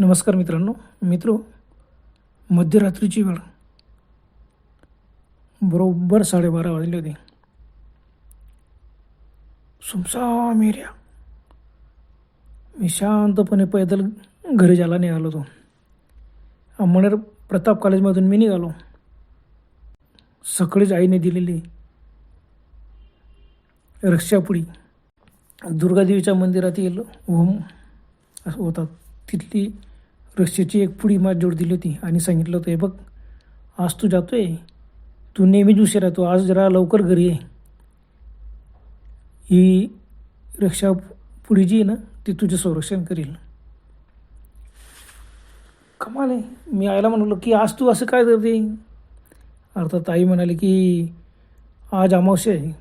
नमस्कार मित्रांनो मित्र मध्यरात्रीची वेळ. बरोबर साडेबारा वाजले होते. सुमसाम एरिया. मी शांतपणे पैदल घरी जायला निघालो होतो. अंमनेर प्रताप कॉलेजमधून मी निघालो. सकाळीच आईने दिलेली रक्षापुडी. दुर्गादेवीच्या मंदिरात गेलो ओम असं होतात. तिथली रस्त्याची एक पुडी माझ जोड दिली होती आणि सांगितलं होतं हे बघ आज तू जातोय. तू नेहमीच उशीर राहतो आज जरा लवकर घरी ये. ही रक्षा पुढी जी आहे ना ती तुझं संरक्षण करील. कमाल आहे. मी आईला म्हणलो की आज तू असं काय करते? अर्थात आई म्हणाली की आज अमावस्या आहे.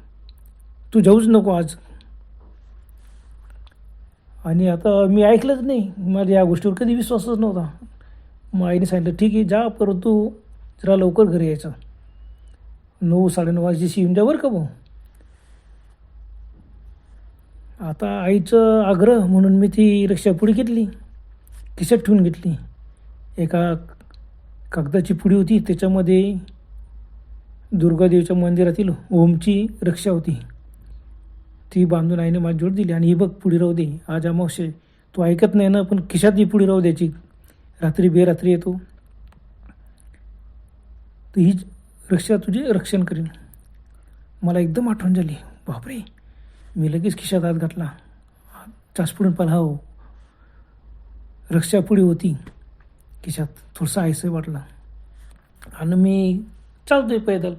तू जाऊच नको आज. आणि आता मी ऐकलंच नाही. माझ्या या गोष्टीवर कधी विश्वासच नव्हता. मग आईने सांगितलं ठीक आहे जा परंतु जरा लवकर घरी यायचं. नऊ साडेनऊ वाजेशी येऊन जा बरं का भाऊ. आता आईचं आग्रह म्हणून मी ती रिक्षा पुढे घेतली खिशात ठेवून घेतली. एका कागदाची पुडी होती त्याच्यामध्ये दुर्गादेवीच्या मंदिरातील ओमची रक्षा होती. ती बांधून आईने माझी जोड दिली आणि ही बघ पुढे राहू दे. आज अमावशे तू ऐकत नाही ना पण खिशात ही पुढे राहू द्यायची रात्री बेरात्री येतो. तर ही रक्षा तुझे रक्षण करेन. मला एकदम आठवण झाली. बापरे मी लगेच खिशात हात घातला. चासपुडून पाला हो. रक्षा पुढे होती. खिशात थोडंसं आयसं वाटलं. आणि मी चालतोय पैदल.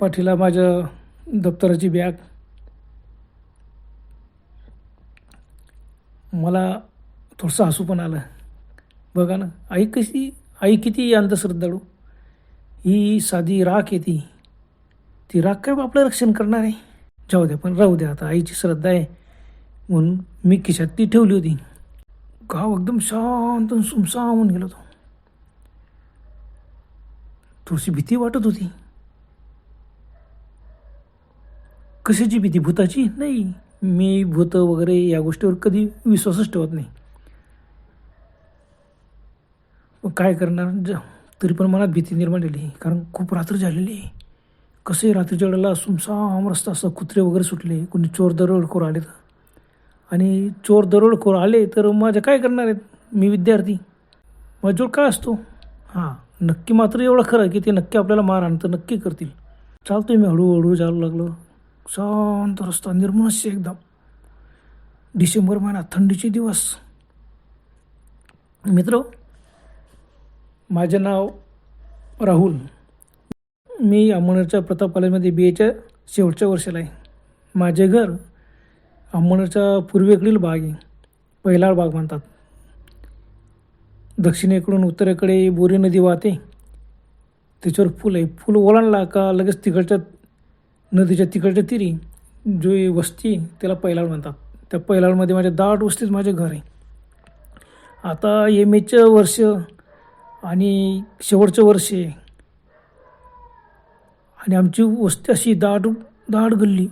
पाठीला माझ्या दप्तराची बॅग. मला थोडंसं हसू पण आलं. बघा ना आई कशी आई किती अंधश्रद्धाळू ही साधी राख आहे ती. ती राख काय आपलं रक्षण करणार आहे? जाऊ द्या पण राहू द्या आता आईची श्रद्धा आहे. म्हणून मी खिशात ती ठेवली होती. गाव एकदम शांत आणि सुमसाम होऊन गेलो होतो. थोडीशी भीती वाटत होती. कशाची भीती? भूताची? नाही. मी भूत वगैरे या गोष्टीवर कधी विश्वासच ठेवत नाही. मग काय करणार? ज तरी पण मनात भीती निर्माण झाली कारण खूप रात्र झालेली आहे. रात्रीच्या वेळेला सुमसाम रस्ता असं कुत्रे वगैरे सुटले. कोणी चोर दरोडखोर आले तर. आणि चोर दरोडखोर आले तर माझे काय करणार आहेत? मी विद्यार्थी. माझ्याजवळ काय असतो? हां नक्की मात्र एवढं खरं की ते नक्की आपल्याला मार आणतं नक्की करतील. चालतोय मी हळूहळू जायला लागलो. शांत रस्ता निर्मनुष्य एकदम. डिसेंबर महिना थंडीचे दिवस. मित्र माझे नाव राहुल. मी अंमनेरच्या प्रताप कॉलेजमध्ये बी एच्या शेवटच्या वर्षाला आहे. माझे घर अंमनेरच्या पूर्वेकडील भाग आहे. पहिला भाग म्हणतात. दक्षिणेकडून उत्तरेकडे बोरी नदी वाहते. त्याच्यावर पूल आहे. फूल ओलांडला का लगेच तिकडच्या नदीच्या तिकडच्या तिरी जो वस्ती त्याला पैलाड म्हणतात. त्या पैलाडमध्ये माझ्या दाट वस्तीत माझे घर आहे. आता एम एचं वर्ष आणि शेवटचं वर्ष आहे आणि आमची वस्ती अशी दाट दाट गल्ली.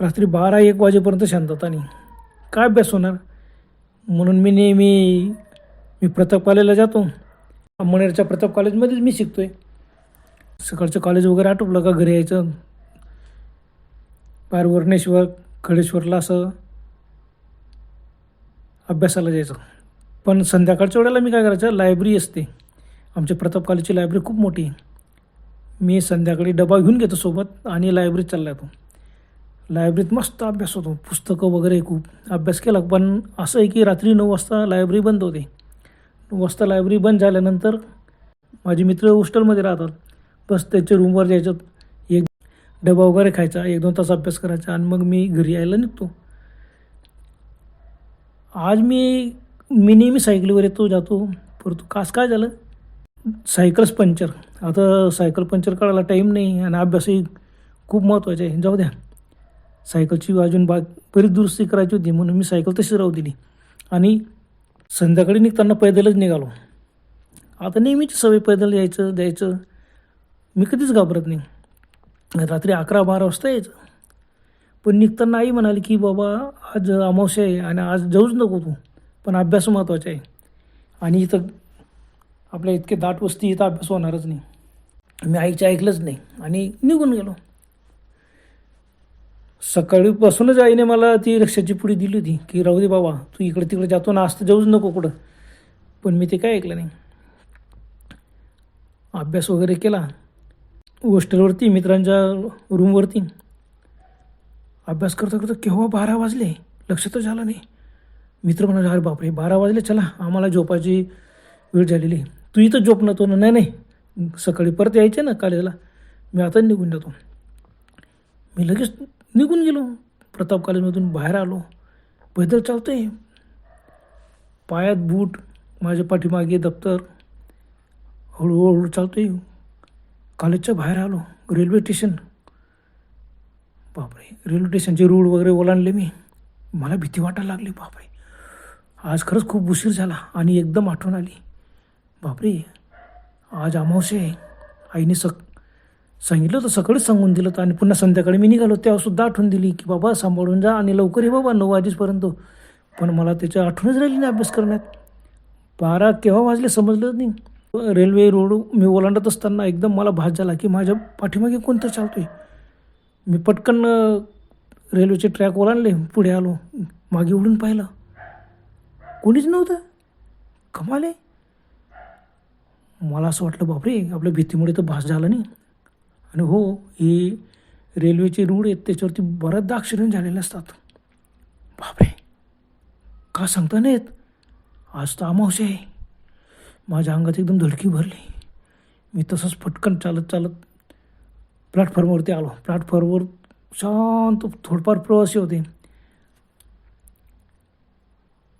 रात्री बारा एक वाजेपर्यंत शांतता काय अभ्यास होणार? म्हणून मी नेहमी मी प्रताप कॉलेजला जातो. मनेरच्या प्रताप कॉलेजमध्येच मी शिकतो आहे सकाळचं कॉलेज वगैरे आटोपलं का घरी यायचं? बाहेर वर्णेश्वर खडेश्वरला असं अभ्यासाला जायचं. पण संध्याकाळच्या वेळेला मी काय करायचं? लायब्ररी असते. आमच्या प्रताप कॉलेजची लायब्ररी खूप मोठी मी संध्याकाळी डबा घेऊन घेतो सोबत आणि लायब्ररीत चालला जातो लायब्ररीत मस्त अभ्यास होतो. पुस्तकं वगैरे खूप अभ्यास केला पण असं आहे की रात्री नऊ वाजता लायब्ररी बंद होते. नऊ वाजता लायब्ररी बंद झाल्यानंतर माझे मित्र हॉस्टेलमध्ये राहतात. बस त्याच्या रूमवर जायचं एक डबा वगैरे खायचा एक दोन तास अभ्यास करायचा आणि मग मी घरी यायला निघतो. आज मी मी नेहमी सायकलीवर येतो जातो परंतु कास काय झालं? सायकलच पंक्चर आता सायकल पंक्चर काढायला टाईम नाही आणि अभ्यासही खूप महत्त्वाचा आहे. जाऊ द्या. सायकलची अजून बा बरीच दुरुस्ती करायची होती म्हणून मी सायकल तशी राहू दिली. आणि संध्याकाळी निघताना पैदलच निघालो. आता नेहमीची सवय पैदल यायचं द्यायचं. मी कधीच घाबरत नाही. रात्री अकरा बारा वाजता यायचं. पण निघताना आई म्हणाली की बाबा आज अमावस्या आहे आणि आज जाऊच नको तू पण अभ्यास महत्त्वाचा आहे. आणि इथं आपल्या इतके दाट वस्ती इथं अभ्यास होणारच नाही. मी आईचं ऐकलंच नाही आणि निघून गेलो. सकाळीपासूनच आईने मला ती रिक्षाची पुढे दिली होती की राहू दे बाबा तू इकडे तिकडे जातो ना असतं जाऊच नको कुठं. पण मी ते काय ऐकलं नाही. अभ्यास वगैरे केला. हॉस्टेलवरती मित्रांच्या रूमवरती. अभ्यास करता करता केव्हा बारा वाजले? लक्ष तर झालं नाही. मित्र म्हणाले अरे बापरे बारा वाजले चला आम्हाला झोपायची वेळ झालेली तू इथं झोप नव्हतो ना नाही नाही सकाळी परत यायचे ना कॉलेजला. मी आता निघून जातो. मी लगेच निघून गेलो. प्रताप कॉलेजमधून बाहेर आलो. पैदल चालतो आहे पायात बूट माझ्या पाठीमागे दप्तर. हळूहळू चालतो आहे कॉलेजच्या बाहेर आलो. Railway station. बापरे. रेल्वे स्टेशनचे रूळ वगैरे ओलांडले मी. मला भीती वाटायला लागली. बापरे. आज खरंच खूप उशीर झाला आणि एकदम आठवण आली. बापरे. आज अमावस्या आहे. आईने सक सांगितलं होतं सकाळीच सांगून दिलं होतं आणि पुन्हा संध्याकाळी मी निघालो. तेव्हासुद्धा आठवण दिली की बाबा सांभाळून जा आणि लवकर ये बाबा नऊ वाजेपर्यंत. पण मला त्याच्या आठवणच राहिली नाही अभ्यास करण्यात. बारा केव्हा वाजले समजलंच नाही. रेल्वे रोड मी ओलांडत असताना एकदम मला भास झाला की माझ्या पाठीमागे कोणतं चालतो आहे मी पटकन रेल्वेचे ट्रॅक ओलांडले पुढे आलो मागे उडून पाहिलं. कोणीच नव्हतं. कमाले मला असं वाटलं बापरे आपल्या भीतीमुळे तर भास झाला नाही. आणि हो हे रेल्वेचे रूळ आहेत त्याच्यावरती बऱ्याचदा ॲक्सिडेंट झालेले असतात. बापरे का सांगता नाही आज तर अमावशी आहे. माझ्या अंगात एकदम धडकी भरली. मी तसंच पटकन चालत चालत प्लॅटफॉर्मवरती आलो. प्लॅटफॉर्मवर शांत थोडफार प्रवासी होते.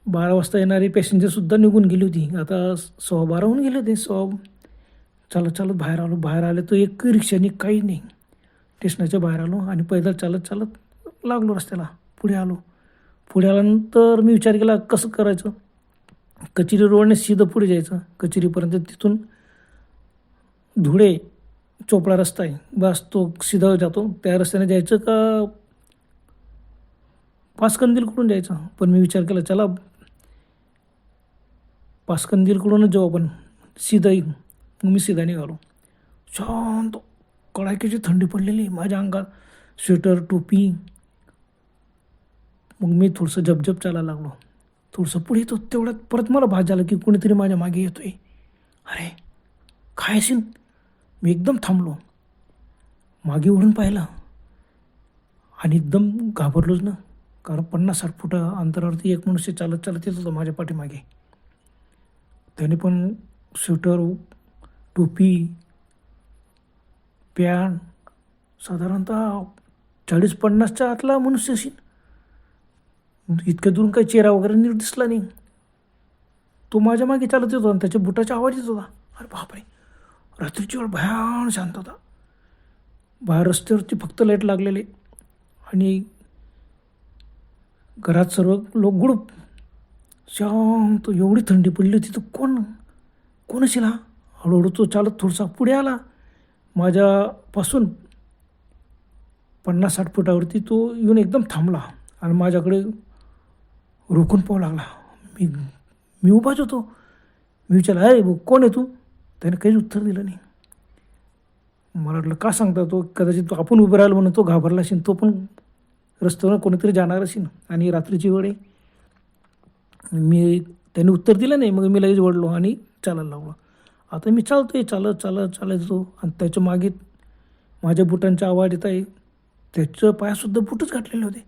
बारा वाजता येणारी पॅसेंजरसुद्धा निघून गेली होती. आता सव्वा बारा होऊन गेले होते. सव्वा चालत चालत बाहेर आलो. बाहेर आले तर एक रिक्षाने काही नाही. स्टेशनाच्या बाहेर आलो आणि पैदल चालत चालत लागलो रस्त्याला. पुढे आलो. पुढे आल्यानंतर मी विचार केला कसं करायचं? कचेरी रोडने सीधं पुढे जायचं. कचेरीपर्यंत तिथून धुळे चोपडा रस्ता आहे. बस तो सीधा जातो. त्या रस्त्याने जायचं का पासकंदीलकडून जायचं? पण मी विचार केला चला पासकंदीलकडूनच जाऊ आपण. सीधा येईल मग मी सीधा निघालो. शांत कडाक्याची थंडी पडलेली माझ्या अंगात. स्वेटर टोपी. मग मी थोडंसं झपझप चालायला लागलो. थोडंसं पुढे येतो तेवढ्यात परत मला भास झाला की कोणीतरी माझ्या मागे येतोय. अरे काय असेल? मी एकदम थांबलो. मागे उडून पाहिलं. आणि एकदम घाबरलोच ना. कारण पन्नास साठ फुट अंतरावरती एक मनुष्य चालत चालत येत होता माझ्या पाठीमागे. त्याने पण स्वेटर टोपी पॅन्ट साधारणतः चाळीस पन्नासच्या आतला मनुष्य असेल. इतक्या दुरून काही चेहरा वगैरे नीट दिसला नाही. तो माझ्या मागे चालत येत होता आणि त्याच्या बुटाच्या आवाज येत होता. अरे बापरे. रात्रीची वेळ भयान शांत होता. बाहेर रस्त्यावरती फक्त लाइट लागलेले. आणि घरात सर्व लोक गुडूप. शांत एवढी थंडी पडली होती तर कोण कोण असेल हा? हळूहळू तो चालत थोडासा पुढे आला. माझ्यापासून पन्नास साठ फुटावरती तो येऊन एकदम थांबला. आणि माझ्याकडे रोखून पाहू लागला. मी मी उभाच होतो. मी विचारला अरे भाऊ कोण आहे तू? त्याने काहीच उत्तर दिलं नाही. मला वाटलं का सांगता तो? कदाचित तो आपण उभं राहिलो म्हणून तो घाबरला असेल. तो पण रस्त्यावर कोणीतरी जाणार असेल आणि रात्रीची वेळ आहे. मी त्याने उत्तर दिलं नाही. मग मी लगेच वडलो आणि चालायला लागलो. आता मी चालतोय चालत चालत चालायचो आणि त्याच्यामागे माझ्या बुटांचा आवाज येत आहे त्याच्या पायासुद्धा बुटच घातलेले होते.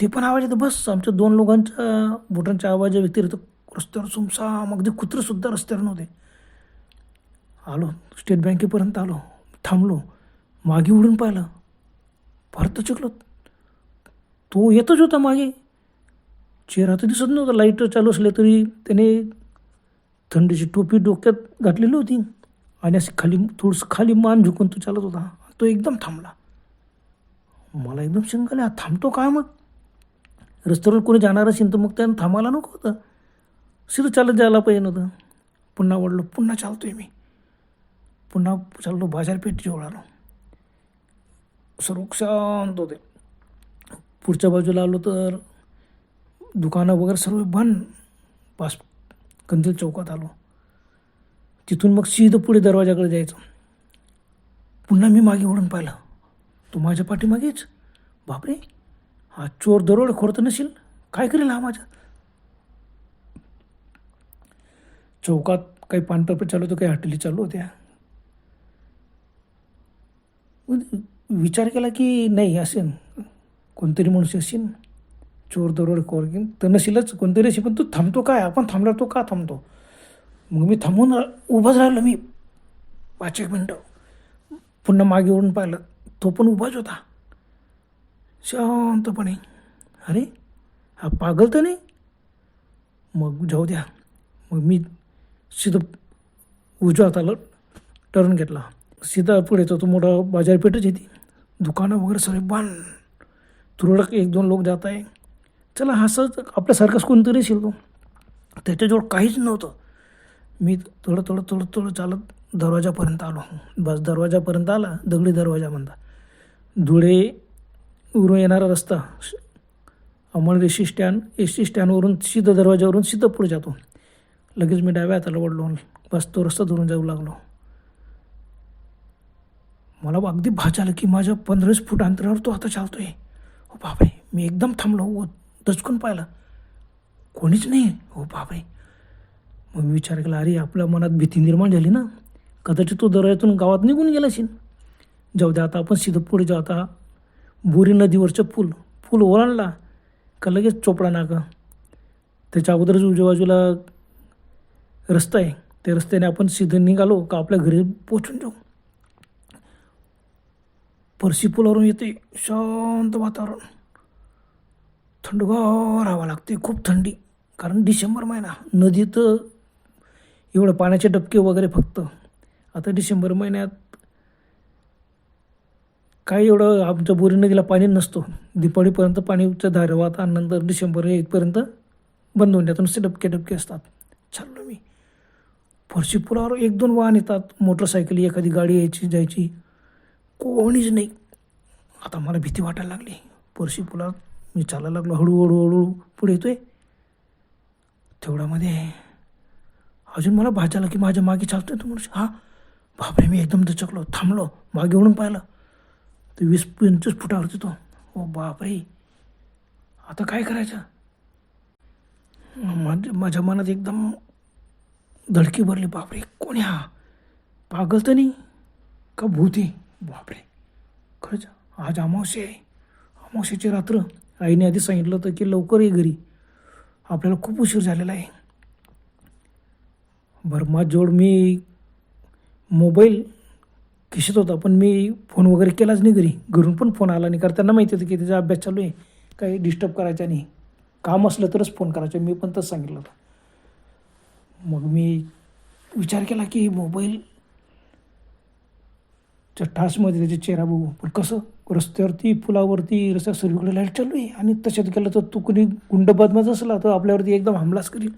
ते पण आवाज येतं. बस आमच्या दोन लोकांच्या बुटांच्या आवाजा व्यतिरिक्त रस्त्यावर सुमसाम अगदी कुत्रंसुद्धा रस्त्यावर नव्हते. आलो स्टेट बँकेपर्यंत आलो थांबलो मागे उडून पाहिलं. परत चिकलो तो येतच होता मागे. चेहरा तर दिसत नव्हता. लाइट चालू असले तरी त्याने थंडीची टोपी डोक्यात घातलेली होती आणि अशी खाली थोडंसं खाली मान झुकून तो चालत होता. तो एकदम थांबला. मला एकदम शंका हा थांबतो काय मग? रस्त्यावर कोणी जाणार असेल तर मग त्यानं थांबायला नको होतं. सिधं चालत जायला पाहिजे नव्हतं. पुन्हा वडलो पुन्हा चालतोय मी. पुन्हा चाललो बाजारपेठ जवळ आलो सर्व शांत होते. पुढच्या बाजूला आलो तर दुकानं वगैरे सर्व बंद. पास कंदील चौकात आलो. तिथून मग सीधं पुढे दरवाजाकडे जायचं. पुन्हा मी मागे ओढून पाहिलं. तो माझ्या पाठीमागेच? बापरे! हा चोर दरोडे खोरत नसेल काय करेल हा माझ्या? चौकात काही पानटपे चालू होतं काही हॉटेली चालू होत्या. विचार केला की नाही असेल कोणतरी मनुष्य असेल चोर दरोडे खोर घेऊन तर नसेलच कोणतरी असेल पण तू थांबतो काय? आपण थांबला तो का थांबतो? मग मी थांबून रा- उभाच राहिलो मी. पाच एक मिनटं. पुन्हा मागे वळून पाहिलं तो पण उभाच होता. शांतपणे. अरे हा पागल तर नाही? मग जाऊ द्या. मग मी सीधं उजव्या हाताला टर्न घेतला. सीधा पुढे तो तो मोठा बाजारपेठच येते दुकानं वगैरे सगळे बंद. तुरळक एक दोन लोक जात आहे चला हसत आपल्यासारखंच कोणतरी शिरतो त्याच्याजवळ काहीच नव्हतं. मी थोडं थोडं थोडं थोडं चालत दरवाजापर्यंत आलो. बस दरवाजापर्यंत आला दगडी दरवाजा म्हणता. धुळे उरून येणारा रस्ता अमळ S T stand S T स्टँडवरून सिद्ध दरवाजावरून सिद्ध पुढे जातो. लगेच मी डाव्या हाताला वडलो बस तो रस्ता धरून जाऊ लागलो. मला अगदी भाच आलं की माझ्या पंधराच फूट अंतरावर तो आता चालतोय. हो बापरे मी एकदम थांबलो व दचकून पाहिलं. कोणीच नाही. हो बापरे. मग मी विचार केला अरे आपल्या मनात भीती निर्माण झाली ना? कदाचित तो दरवाजातून गावात निघून गेला असेल. जाऊ द्या आता आपण सिधं पुढे जाऊ. आता बोरी नदीवरचं पूल. पूल ओलांडला का लगेच चोपडा नाका. त्याच्या अगोदरच उजव्या बाजूला रस्ता आहे. त्या रस्त्याने आपण सिधं निघालो का आपल्या घरी पोचून जाऊ. परशी पुलावरून येते शांत वातावरण. थंडगार हवा लागते खूप थंडी. कारण डिसेंबर महिना नदीत एवढं पाण्याचे डबके वगैरे फक्त. आता डिसेंबर महिन्यात काय एवढं आमच्या बोरी नदीला पाणी नसतो. दिपाळीपर्यंत पाणीच्या धारवात वाहतात नंतर डिसेंबर एकपर्यंत बंद होऊन जातं नुसते डबके डबके असतात. चाललो मी. फरशी पुलावर एक दोन वाहन येतात. मोटरसायकल एखादी गाडी यायची जायची. कोणीच नाही. आता मला भीती वाटायला लागली. फरशी पुलात मी चालायला लागलो. हळूहळू हळूहळू पुढे येतोय. तेवढ्यामध्ये अजून मला भाज आला की माझ्या मागे चालतोय तो मनुष्य. हां? बापरे मी एकदम दचकलो. थांबलो. मागे वळून पाहिलं. तर वीस पंचवीस फुटावरती तो ओ बापरे. आता काय करायचं? माझ्या माझ्या मनात एकदम धडकी भरली. बापरे कोणी हा पागल तर नाही का भूती? बापरे. खरंच आज अमावस्या आहे. अमावस्याची रात्र. आईने आधी सांगितलं होतं की लवकर ये घरी. आपल्याला खूप उशीर झालेला आहे. बरं माझ्याजवळ मी मोबाईल खिशत होता पण मी फोन वगैरे केलाच नाही घरी. घरून पण फोन आला नाही. कारण त्यांना माहिती होतं की त्याचा अभ्यास चालू आहे. काही डिस्टर्ब करायचा नाही. काम असलं तरच फोन करायचा. मी पण तसं सांगितलं होतं. मग मी विचार केला की मोबाईल ठासमध्ये त्याचा त्याचे चेहरा बघू. पण कसं? रस्त्यावरती पुलावरती रस्त्या सर्वीकडे लाइट चालू आहे. आणि तशात गेलं तर तू कुणी गुंड बदमाश असला तर आपल्यावरती एकदम हमलाच करील.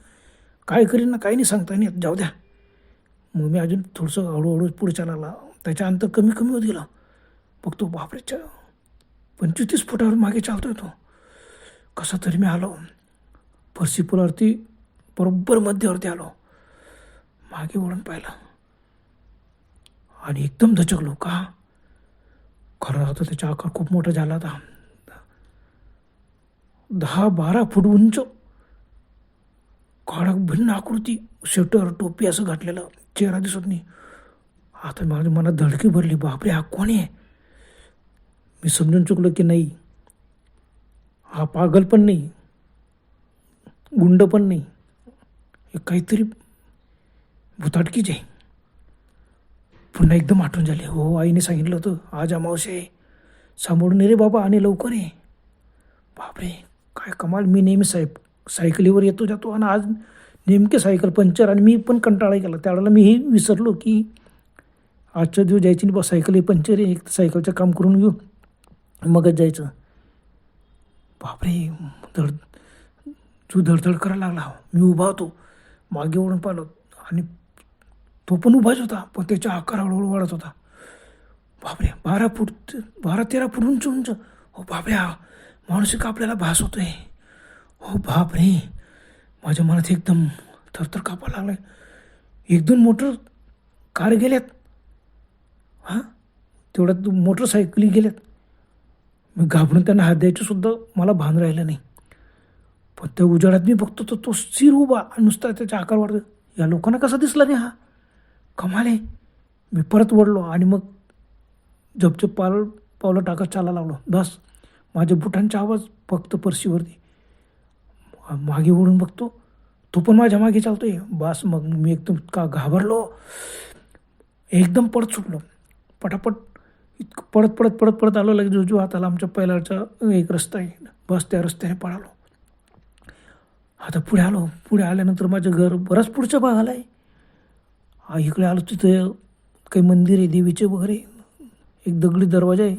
काय करील ना काही नाही सांगता नाही जाऊ द्या. मग मी अजून थोडंसं हळूहळू पुढे चालायला त्याच्या अंतर कमी कमी होत गेलं. बघतो बापरेच्या पंचवीस तीस फुटावर मागे चालतोय तो कसा तरी मी आलो. फरशी पुलावरती बरोबर मध्यावरती आलो. मागे वळून पाहिलं. आणि एकदम धचकलो का? खरं होतं त्याचा आकार खूप मोठा झाला होता. दहा बारा फूट उंच. काळा भिन्न आकृती स्वेटर टोपी असं घातलेलं. चेहरा दिसत नाही. आता माझ्या मनात धडकी भरली. बापरे हा कोण आहे? मी समजून चुकलो की नाही? हा पागल पण नाही. गुंड पण नाही. हे काहीतरी भुताटकीच आहे. पुन्हा एकदम आठवण झाली. हो आईने सांगितलं होतं आज अमावशे आहे. सांभाळून रे बाबा आणि लवकर ये. बापरे काय कमाल. मी नेहमी साहेब सायकलीवर येतो जातो आणि आज नेमके सायकल पंक्चर आणि मी पण कंटाळा केला त्यावेळेला मीही विसरलो की आजच्या दिवस जायची नाही बा सायकल हे पंक्चर आहे एक तर सायकलचं काम करून घेऊ मगच जायचं. बापरे धड तू धडधड करायला लागला. मी उभा होतो मागे ओढून पाहिलो आणि तो पण उभाच होता पण त्याचा आकार हळूहळू वाढत होता. बापरे बारा फूट बारा तेरा फूट उंच उंच. हो बापरे हा माणूसिक आपल्याला भास होतोय. हो बापरे माझ्या मनात एकदम थरथर कापायला लागलं एक दोन मोटर कार गेल्यात. हां? तेवढ्यात मोटरसायकली गेल्यात. मी घाबरून त्यांना हात द्यायचंसुद्धा मला भान राहिलं नाही. पण त्या उजाडात मी बघतो तर तो स्थिर उभा आणि नुसता त्याचा आकार वाढतो. या लोकांना कसा दिसला नाही हा? कमाल आहे. मी परत वडलो आणि मग झपझप पाल पावलं टाकत चालायला लावलो बस माझ्या बुटांचा आवाज फक्त परशीवरती. मागे ओढून बघतो. तो पण माझ्या मागे चालतोय. बस मग मी एकदम का घाबरलो. एकदम पडत सुटलो. पटापट इतकं पडत पडत पडत पडत आलो लगेच उजव्या हाताला आमच्या पहिल्याचा एक रस्ता आहे बस त्या रस्त्याने पळालो. आता पुढे आलो पुढे आल्यानंतर माझं घर बराच पुढच्या भागाला आहे. हा इकडे आलो तिथं काही मंदिर आहे देवीचे वगैरे. एक दगडी दरवाजा आहे.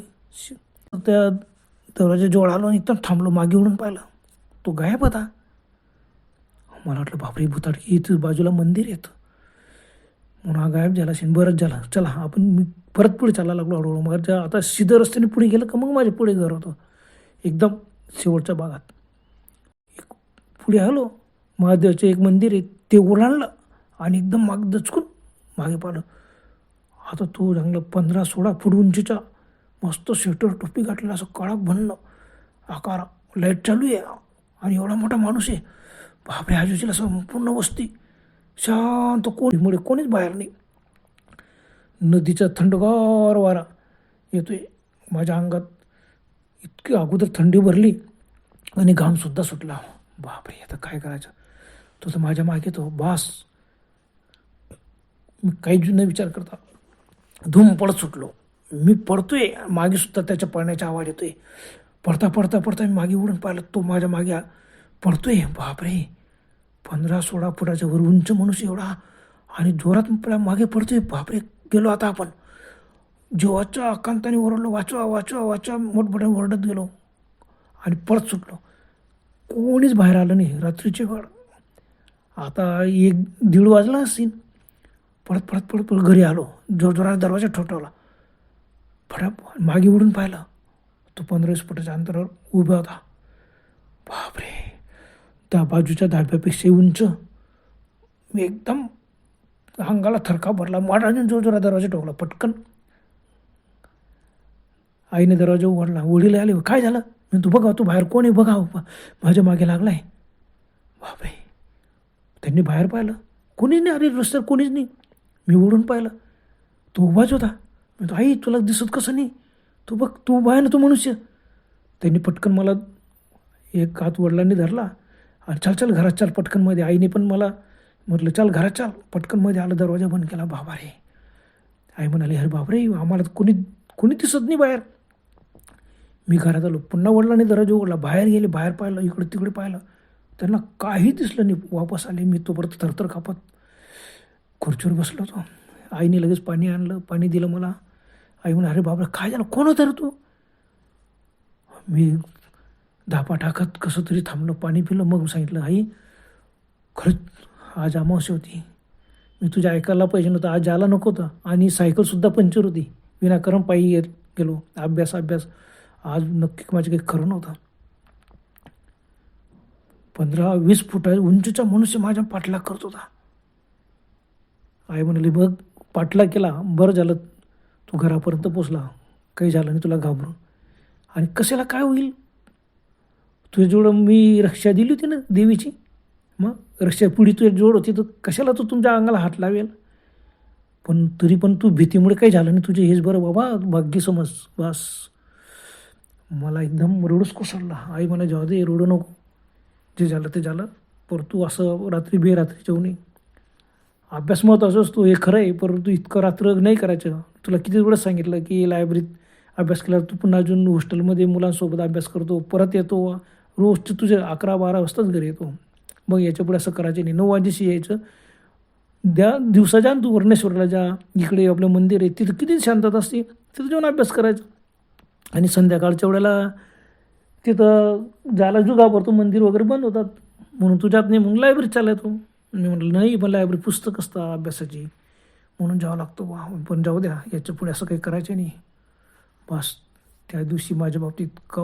त्या दरवाजाजवळ आलो आणि एकदम थांबलो मागे उडून पाहिलं. तो गायब होता. मला वाटलं बापरे भूताटकी इथं बाजूला मंदिर येतं म्हणून हा गायब झाला असेल बरंच झाला. चला आपण मी परत पुढे चालायला लागलो हळूहळू. मग ज्या आता सिधं रस्त्याने पुढे गेलं का मग माझ्या पुढे घर होतं. एकदम शेवटच्या भागात. एक पुढे आलो महादेवाचं एक मंदिर आहे ते ओलांडलं आणि एकदम माग दचकून मागे पाहिलं. आता तो चांगलं पंधरा सोळा फूट उंचीचा मस्त स्वेटर टोपी घातलेला असं कडक भन्न आकार लाइट चालू आहे. आणि एवढा मोठा माणूस आहे. बापरे आजूबाजूला संपूर्ण वस्ती शांत कोणीमुळे कोणीच बाहेर नाही. नदीचा थंडगार वारा येतोय. माझ्या अंगात इतकी अगोदर थंडी भरली आणि घामसुद्धा सुटला. बापरे आता काय करायचं? तो तर माझ्या मागे तो. बास. मी काही न विचार करता. धूम पडत सुटलो. मी पडतोय. मागे सुद्धा त्याच्या पडण्याचा आवाज येतोय. पडता पडता पडता मी मागे उडून पाहिलं. तो माझ्या मागे पडतोय. बापरे. पंधरा सोळा फुटाच्या वर उंच मनुष्य एवढा आणि जोरात आपल्या मागे पडतोय. बापरे गेलो आता आपण. जेव्हाच्या आकांताने ओरडलो वाचवा वाचवा वाचवा मोठमोठ्या ओरडत गेलो आणि परत सुटलो. कोणीच बाहेर आलं नाही रात्रीचे वेळ आता एक दीड वाजला असतील परत परत परत परत घरी आलो. जोरजोराने दरवाजा ठोठावला. फटाप मागे उडून पाहिलं. तो पंधरा वीस फुटाच्या अंतरावर उभा होता. बापरे. त्या बाजूच्या धाब्यापेक्षा उंच. मी एकदम अंगाला थरका भरला. महाराजांनी जोर जोरा दरवाजा टोकला पटकन. आईने दरवाजा उघडला. वडील आले. काय झालं? मी तू बघा तू बाहेर कोण आहे? बघा माझ्या मागे लागलाय. बापरे. त्यांनी बाहेर पाहिलं. कोणीच नाही. अरे रस्त्यावर कोणीच नाही. मी उडून पाहिलं. तो उभाच होता. मी तो आई तुला दिसत कसं नाही? तू बघ. तू उभा आहे ना तो मनुष्य. त्यांनी पटकन मला एक हात वडिलांनी धरला. आणि चल चल घरात चाल पटकनमध्ये आईने पण मला म्हटलं चल घरात चाल. पटकनमध्ये आलं दरवाजा बंद केला. बाबा रे. आई म्हणाली अरे बापरे आम्हाला कोणी कोणी दिसत नाही बाहेर. मी घरात आलो. पुन्हा वडिलांनी दरवाजा उघडला. बाहेर गेले बाहेर पाहिलं इकडे तिकडे पाहिलं. त्यांना काही दिसलं नाही. वापस आले. मी तो परत थरथर कापत खुर्चीवर बसलो होतो. आईने लगेच पाणी आणलं. पाणी दिलं मला. आई म्हणा अरे बाबा काय झालं? कोण होता रे तू? मी धापा टाकत कसं तरी थांबलं पाणी पिलं मग सांगितलं आई खरंच आज अमावस्या होती. मी तुझ्या ऐकायला पाहिजे नव्हतं. आज जायला नको होतं. आणि सायकलसुद्धा पंक्चर होती. विनाकारण पायी येत गेलो. अभ्यास अभ्यास. आज नक्की माझं काही खरं नव्हतं. पंधरा वीस फुटा उंचीचा मनुष्य माझ्या पाठलाग करत होता. आई म्हणाली बघ पाठलाग केला. बरं झालं. तू घरापर्यंत पोचला. काही झालं नाही तुला घाबरून. आणि कशाला काय होईल? तुझ्याजवळ मी रक्षा दिली होती ना देवीची? मग रक्षा पुढी तुझ्या जोड होती तर कशाला तू तुमच्या अंगाला हात लावेल? पण तरी पण तू भीतीमुळे काही झालं नाही तुझे. हेच बरं बाबा भाग्य समज बस. मला एकदम रडूच कोसळला. आई मला जेव्हा दे रडू नको. जे झालं ते झालं. पर तू असं रात्री बेरात्री जेवू नये. अभ्यास महत्त्वाचा असतो हे खरं आहे. परंतु इतकं रात्र नाही करायचं. तुला किती वेळेस सांगितलं की लायब्ररीत अभ्यास केल्यावर तू पुन्हा अजून हॉस्टेलमध्ये मुलांसोबत अभ्यास करतो. परत येतो. रोजचे तुझे अकरा बारा वाजताच घरी येतो. मग याच्यापुढे असं करायचं नाही. नऊ वाजेशी यायचं. द्या दिवसाच्या तू वर्णेश्वरला जा. इकडे आपलं मंदिर आहे. तिथं किती शांतता असते. तिथं जाऊन अभ्यास करायचा. आणि संध्याकाळच्या वेळेला तिथं जायला जुगा भरतो मंदिर वगैरे बंद होतात. म्हणून तुझ्यात नाही. मग लायब्ररी चालतो मी म्हटलं नाही पण लायब्ररी पुस्तक असतं अभ्यासाची. म्हणून जावं लागतो. वा पण जाऊ द्या. याच्यापुढे असं काही करायचं नाही. बस. त्या दिवशी माझ्या बाबतीत क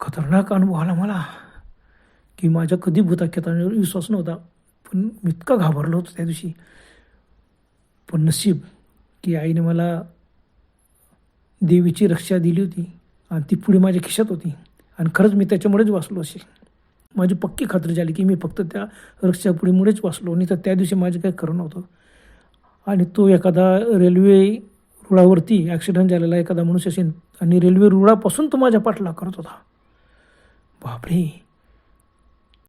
खतरनाक अनुभव आला मला की माझ्या कधी भूताख्यातांवर विश्वास नव्हता. पण मी इतका घाबरलो होतो त्या दिवशी. पण नशीब की आईने मला देवीची रक्षा दिली होती आणि ती पुढे माझ्या खिशात होती. आणि खरंच मी त्याच्यामुळेच वाचलो असे. माझी पक्की खात्री झाली की मी फक्त त्या रक्षापुढीमुळेच वाचलो. नाही तर त्या दिवशी माझं काही खरं नव्हतं. आणि तो एखादा रेल्वे रुळावरती ॲक्सिडेंट झालेला एखादा मनुष्य असेल आणि रेल्वे रुळापासून तो माझ्या पाठला करत होता. बापरे.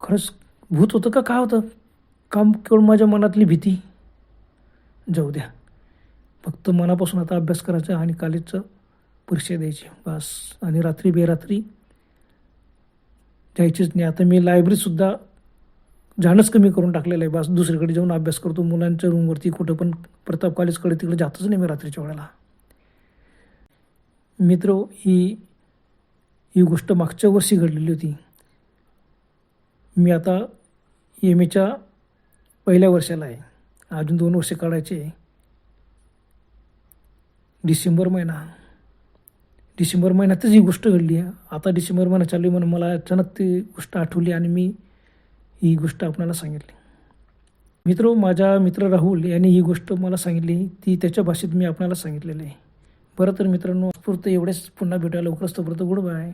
खरंच भूत होतं का? काय होतं? काम केवळ माझ्या मनातली भीती. जाऊ द्या. फक्त मनापासून आता अभ्यास करायचा आणि कॉलेजचं परीक्षा द्यायची. बस. आणि रात्री बेरात्री जायचीच नाही. आता मी लायब्ररीसुद्धा जाणंच कमी करून टाकलेलं आहे. बस. दुसरीकडे जाऊन अभ्यास करतो. मुलांच्या रूमवरती कुठं पण प्रताप कॉलेजकडे तिकडे जातच नाही मी रात्रीच्या वेळेला. मित्र ही ही गोष्ट मागच्या वर्षी घडलेली होती. मी आता एम एच्या पहिल्या वर्षाला आहे. अजून दोन वर्ष काढायचे आहे. डिसेंबर महिना. डिसेंबर महिन्यातच ही गोष्ट घडली आहे. आता डिसेंबर महिना चालू आहे म्हणून मला अचानक ती गोष्ट आठवली आणि मी ही गोष्ट आपणाला सांगितली. मित्र माझा मित्र राहुल यांनी ही गोष्ट मला सांगितली. ती त्याच्या भाषेत मी आपणाला सांगितलेली आहे. बरं तर मित्रांनो स्फूर्त एवढेच. पुन्हा भेटायला लवकरच. तोपर्यंत गुड बाय.